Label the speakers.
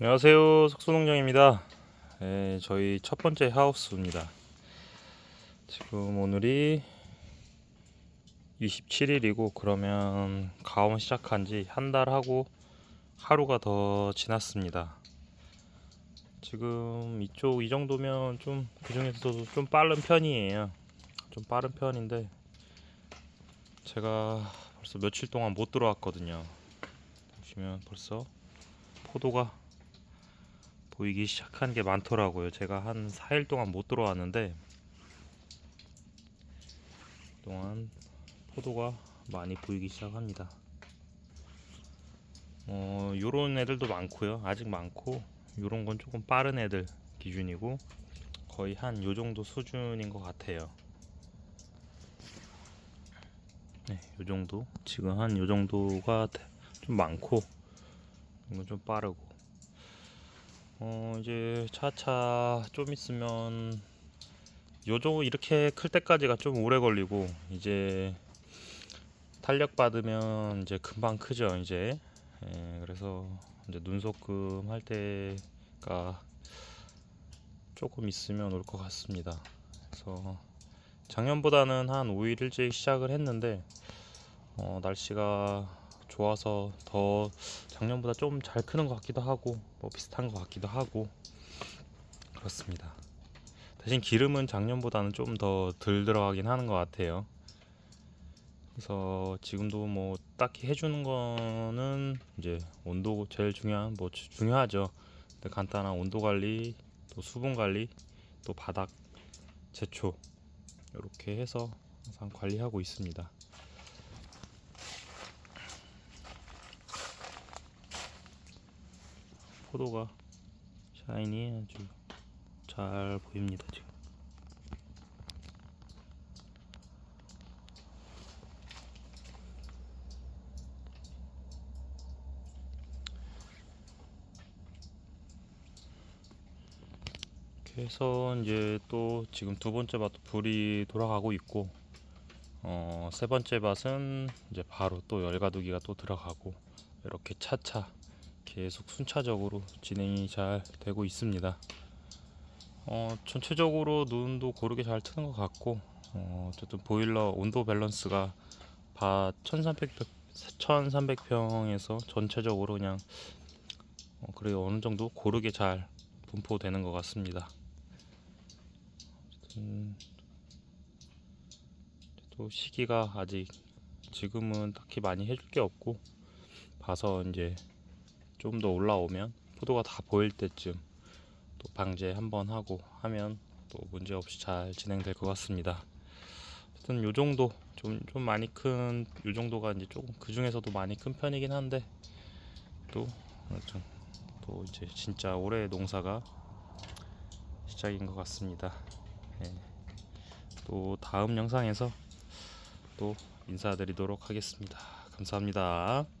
Speaker 1: 안녕하세요. 석수농장입니다. 네, 저희 첫 번째 하우스입니다. 지금 오늘이 27일이고 그러면 가온 시작한 지 한 달 하고 하루가 더 지났습니다. 지금 이쪽 이 정도면 좀 그 중에서도 좀 빠른 편이에요. 좀 빠른 편인데 제가 벌써 며칠 동안 못 들어왔거든요. 보시면 벌써 포도가 보이기 시작한 게 많더라고요. 제가 한 4일 동안 못 들어왔는데 동안 포도가 많이 보이기 시작합니다. 어, 요런 애들도 많고요. 아직 많고 요런 건 조금 빠른 애들 기준이고 거의 한 요 정도 수준인 것 같아요. 네, 요 정도. 지금 한 요 정도가 좀 많고 이건 좀 빠르고 어 이제 차차 좀 있으면 요정 이렇게 클 때까지가 좀 오래 걸리고 이제 탄력 받으면 이제 금방 크죠 이제. 예, 그래서 이제 눈속금 할 때가 조금 있으면 올 것 같습니다. 그래서 작년보다는 한 5일 일찍 시작을 했는데 어, 날씨가 좋아서 더 작년보다 좀 잘 크는 것 같기도 하고 뭐 비슷한 것 같기도 하고 그렇습니다. 대신 기름은 작년보다는 좀 더 덜 들어가긴 하는 것 같아요. 그래서 지금도 뭐 딱히 해주는 거는 이제 온도 제일 중요한 뭐 주- 중요하죠. 근데 간단한 온도 관리, 또 수분 관리, 또 바닥 제초 이렇게 해서 항상 관리하고 있습니다. 포도가 샤이니 아주 잘 보입니다 지금. 해서 이제 또 지금 두 번째 밭도 불이 돌아가고 있고 어, 세 번째 밭은 이제 바로 또 열가두기가 또 들어가고 이렇게 차차 계속 순차적으로 진행이 잘 되고 있습니다. 어, 전체적으로 눈도 고르게 잘 트는 것 같고 어, 어쨌든 보일러 온도 밸런스가 밭 1300, 1300평에서 전체적으로 그냥 어, 그래 어느 정도 고르게 잘 분포되는 것 같습니다. 또 시기가 아직 지금은 딱히 많이 해줄 게 없고 봐서 이제 좀 더 올라오면 포도가 다 보일 때쯤 또 방제 한번 하고 하면 또 문제 없이 잘 진행될 것 같습니다. 하여튼 요 정도 좀, 좀 많이 큰 요 정도가 이제 조금 그 중에서도 많이 큰 편이긴 한데 또 또 이제 진짜 올해 농사가 시작인 것 같습니다. 예. 또 다음 영상에서 또 인사드리도록 하겠습니다. 감사합니다.